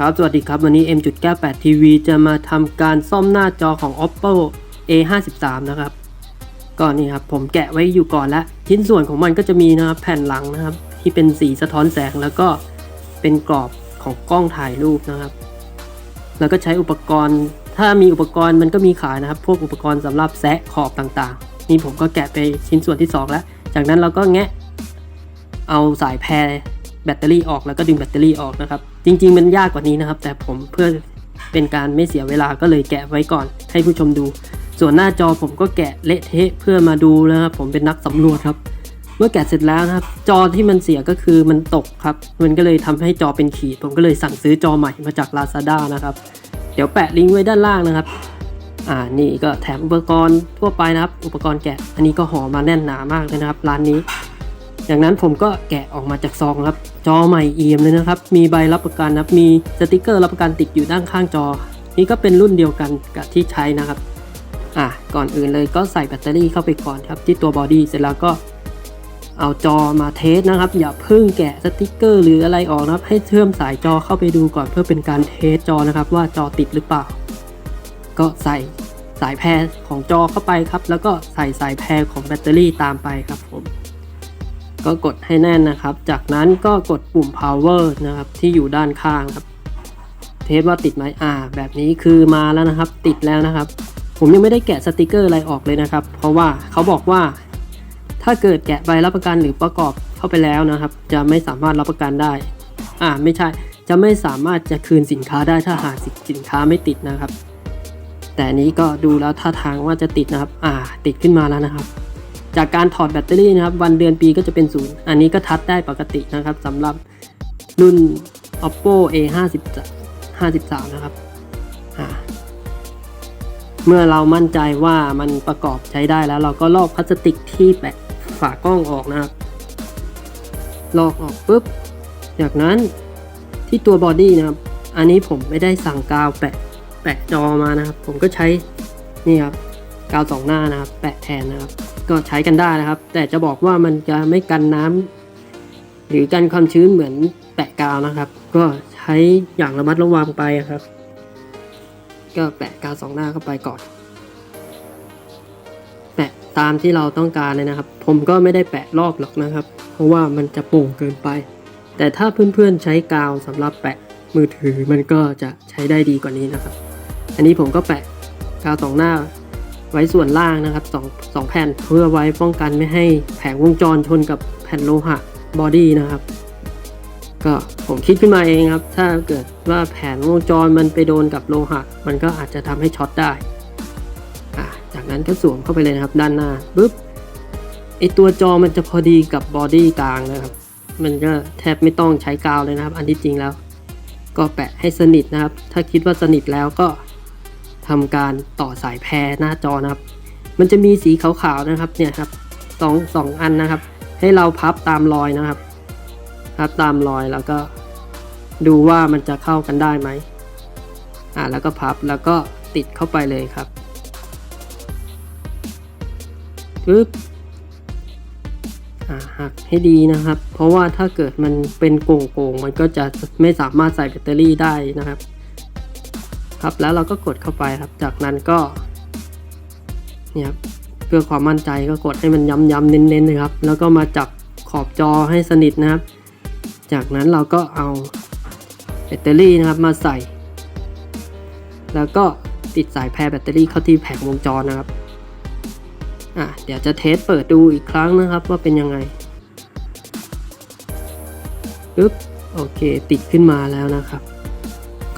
ครับ สวัสดีครับ วันนี้ M.98 TV จะมาทำการซ่อมหน้าจอของ Oppo A53 นะครับก็นี่ครับ ผมแกะไว้อยู่ก่อนแล้ว ชิ้นส่วนของมันก็จะมีนะครับแผ่นหลังนะครับ ที่เป็นสีสะท้อนแสงแล้วก็เป็นกรอบของกล้องถ่ายรูปนะครับ แล้วก็ใช้อุปกรณ์ ถ้ามีอุปกรณ์มันก็มีขายนะครับ พวกอุปกรณ์สำหรับแซะขอบต่างๆ นี่ผมก็แกะไปชิ้นส่วนที่ 2 แล้ว จากนั้นเราก็แงะเอาสายแพร แบตเตอรี่ออกแล้วก็ดึงแบตเตอรี่ออกนะครับ จริงๆมันยากกว่านี้นะครับ แต่ผมเพื่อเป็นการไม่เสียเวลาก็เลยแกะไว้ก่อน ให้ผู้ชมดู ส่วนหน้าจอผมก็แกะเละเทะเพื่อมาดูนะครับ ผมเป็นนักสำรวจครับ เมื่อแกะเสร็จแล้วนะครับ จอที่มันเสียก็คือมันตกครับ มันก็เลยทำให้จอเป็นขีด ผมก็เลยสั่งซื้อจอใหม่มาจาก Lazada นะครับ เดี๋ยวแปะลิงก์ไว้ด้านล่างนะครับอ่านี่ก็แถมอุปกรณ์ทั่วไปนะครับ อุปกรณ์แกะ อันนี้ก็ห่อมาแน่นหนามากเลยนะครับ ร้านนี้ จากนั้นผมก็แกะออกมาจากซองครับ จอใหม่เอี่ยมเลยนะครับ มีใบรับประกันนะครับ มีสติกเกอร์รับประกันติดอยู่ด้านข้างจอ นี่ก็เป็นรุ่นเดียวกันกับที่ใช้นะครับ อะ ก่อนอื่นเลยก็ใส่แบตเตอรี่เข้าไปก่อนครับ ที่ตัวบอดี้ เสร็จแล้วก็เอาจอมาเทสนะครับ อย่าเพิ่งแกะสติกเกอร์หรืออะไรออกนะครับ ให้เชื่อมสายจอเข้าไปดูก่อนเพื่อเป็นการเทสจอนะครับ ว่าจอติดหรือเปล่า ก็ใส่สายแพรของจอเข้าไปครับ แล้วก็ใส่สายแพรของแบตเตอรี่ตามไปครับผม ก็กดให้แน่นนะครับ จากนั้นก็กดปุ่ม power นะครับที่อยู่ด้านข้างครับ เทสว่าติดไหมอ่า แบบนี้คือมาแล้วนะครับ ติดแล้วนะครับ ผมยังไม่ได้แกะสติกเกอร์อะไรออกเลยนะครับ เพราะว่าเขาบอกว่า ถ้าเกิดแกะใบรับประกันหรือประกอบเข้าไปแล้วนะครับ จะไม่สามารถรับประกันได้ อ่าไม่ใช่จะไม่สามารถจะคืนสินค้าได้ถ้าหากสินค้าไม่ติดนะครับ แต่นี้ก็ดูแล้วท่าทางว่าจะติดนะครับ อ่า ติดขึ้นมาแล้วนะครับ จากการถอดแบตเตอรี่นะครับ วันเดือนปีก็จะเป็นศูนย์อันนี้ก็ทัดได้ปกตินะครับสำหรับรุ่น oppo a 5 53นะครับเมื่อเรามั่นใจว่ามันประกอบใช้ได้แล้ว เราก็ลอกพลาสติกที่แปะฝากล้องออกนะครับ ลอกออกปุ๊บ จากนั้นที่ตัวบอดี้นะครับ อันนี้ผมไม่ได้สั่งกาวแปะแปะจอมานะครับ ผมก็ใช้นี่ครับกาวสองหน้านะครับ แปะแทนนะครับ ก็ใช้กันได้นะครับ แต่จะบอกว่ามันจะไม่กันน้ำหรือกันความชื้นเหมือนแปะกาวนะครับ ก็ใช้อย่างระมัดระวังไปครับ ก็แปะกาวสองหน้าเข้าไปก่อน แปะตามที่เราต้องการเลยนะครับ ผมก็ไม่ได้แปะรอบหรอกนะครับ เพราะว่ามันจะโป่งเกินไป แต่ถ้าเพื่อนๆใช้กาวสำหรับแปะมือถือมันก็จะใช้ได้ดีกว่านี้นะครับ อันนี้ผมก็แปะกาวสองหน้า ไว้ส่วนล่างนะครับสองสองแผ่นเพื่อไว้ป้องกันไม่ให้แผงวงจรชนกับแผ่นโลหะบอดี้นะครับ ก็ผมคิดขึ้นมาเองครับ ถ้าเกิดว่าแผงวงจรมันไปโดนกับโลหะ มันก็อาจจะทำให้ช็อตได้อะจากนั้นก็สวมเข้าไปเลยนะครับ ด้านหน้าปุ๊บไอตัวจอมันจะพอดีกับบอดี้กลางนะครับ มันก็แทบไม่ต้องใช้กาวเลยนะครับ อันที่จริงแล้ว ก็แปะให้สนิทนะครับ ถ้าคิดว่าสนิทแล้วก็ ทำการต่อสายแพรหน้าจอนะครับ มันจะมีสีขาวๆนะครับเนี่ยครับสองสองอันนะครับ ให้เราพับตามรอยนะครับพับตามรอยแล้วก็ดูว่ามันจะเข้ากันได้ไหมอ่าแล้วก็พับแล้วก็ติดเข้าไปเลยครับปึ๊บอ่าหักให้ดีนะครับ เพราะว่าถ้าเกิดมันเป็นโก่งๆ มันก็จะไม่สามารถใส่แบตเตอรี่ได้นะครับ ครับ แล้วเราก็กดเข้าไปครับ จากนั้นก็เนี่ยครับเพื่อความมั่นใจก็กดให้มันย้ำๆเน้นๆนะครับ แล้วก็มาจับขอบจอให้สนิทนะครับ จากนั้นเราก็เอาแบตเตอรี่นะครับมาใส่ แล้วก็ติดสายแพรแบตเตอรี่เข้าที่แผงวงจรนะครับอะเดี๋ยวจะเทสเปิดดูอีกครั้งนะครับว่าเป็นยังไงปึ๊บโอเค ติดขึ้นมาแล้วนะครับ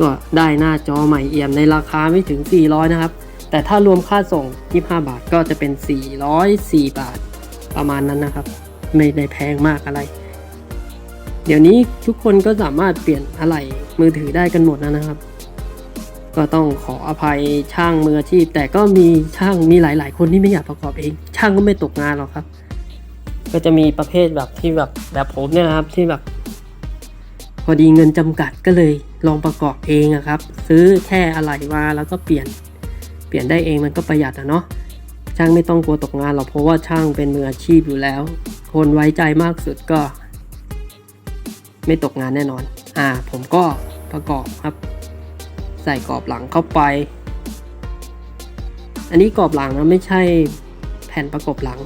ก็ได้หน้าจอใหม่เอี่ยมในราคาไม่ถึง 400 นะครับ แต่ถ้ารวมค่าส่ง 25 บาทก็จะเป็น 404 บาทประมาณนั้นนะครับ ไม่ได้แพงมากอะไร เดี๋ยวนี้ทุกคนก็สามารถเปลี่ยนอะไหล่มือถือได้กันหมดแล้วนะครับ ก็ต้องขออภัยช่างมืออาชีพ แต่ก็มีช่างมีหลาย ๆ คนที่ไม่อยากประกอบเอง ช่างก็ไม่ตกงานหรอกครับ ก็จะมีประเภทแบบที่แบบแบบผมเนี่ยนะครับที่แบบ พอดีเงินจำกัดก็เลยลองประกอบเองอะครับ ซื้อแค่อะไหล่มาแล้วก็เปลี่ยน เปลี่ยนได้เองมันก็ประหยัดอะเนาะช่างไม่ต้องกลัวตกงานหรอกเพราะว่าช่างเป็นมืออาชีพอยู่แล้ว คนไว้ใจมากสุดก็ ไม่ตกงานแน่นอน อ่า ผมก็ประกอบครับ ใส่กรอบหลังเข้าไป อันนี้กรอบหลังนะไม่ใช่แผ่นประกบหลัง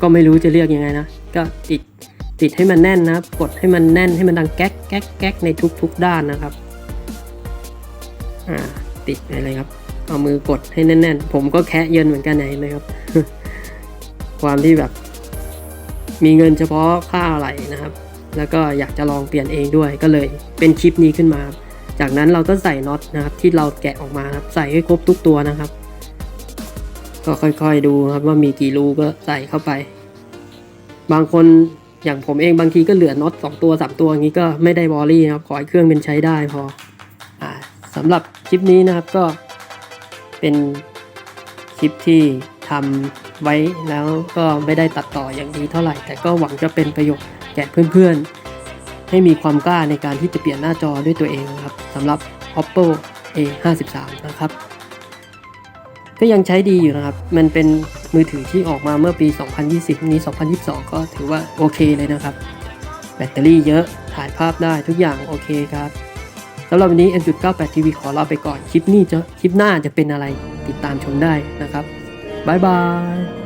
ก็ไม่รู้จะเรียกยังไงนะ ก็ติด ติดให้มันแน่นนะครับ กดให้มันแน่นให้มันดังแก๊กแก๊กแก๊กในทุกๆด้านนะครับ อ่า ติดไปเลยครับ เอามือกดให้แน่นๆ ผมก็แคะเยินเหมือนกันนะเห็นไหมครับ ความที่แบบ มีเงินเฉพาะค่าอะไรนะครับ แล้วก็อยากจะลองเปลี่ยนเองด้วยก็เลยเป็นคลิปนี้ขึ้นมา จากนั้นเราก็ใส่น็อตนะครับ ที่เราแกะออกมาครับ ใส่ให้ครบทุกตัวนะครับ ก็ค่อยๆดูครับว่ามีกี่รูก็ใส่เข้าไป บางคน อย่างผมเองบางทีก็เหลือน็อตสองตัวสามตัวอย่างนี้ก็ไม่ได้บอรี่นะครับขอให้เครื่องเป็นใช้ได้พออ่าสำหรับคลิปนี้นะครับก็เป็นคลิปที่ทำไว้แล้วก็ไม่ได้ตัดต่ออย่างดีเท่าไหร่ แต่ก็หวังจะเป็นประโยชน์แก่เพื่อนๆ ให้มีความกล้าในการที่จะเปลี่ยนหน้าจอด้วยตัวเองนะครับสำหรับ oppo a 5 3นะครับ ก็ยังใช้ดีอยู่นะครับ มันเป็น มือถือที่ออกมาเมื่อปี 2020 นี้ 2022 ก็ถือว่าโอเคเลยนะครับ แบตเตอรี่เยอะถ่ายภาพได้ทุกอย่างโอเคครับสำหรับวันนี้ M.98 TV ขอลาไปก่อน คลิปนี้จะคลิปหน้าจะเป็นอะไรติดตามชมได้นะครับ บ๊ายบาย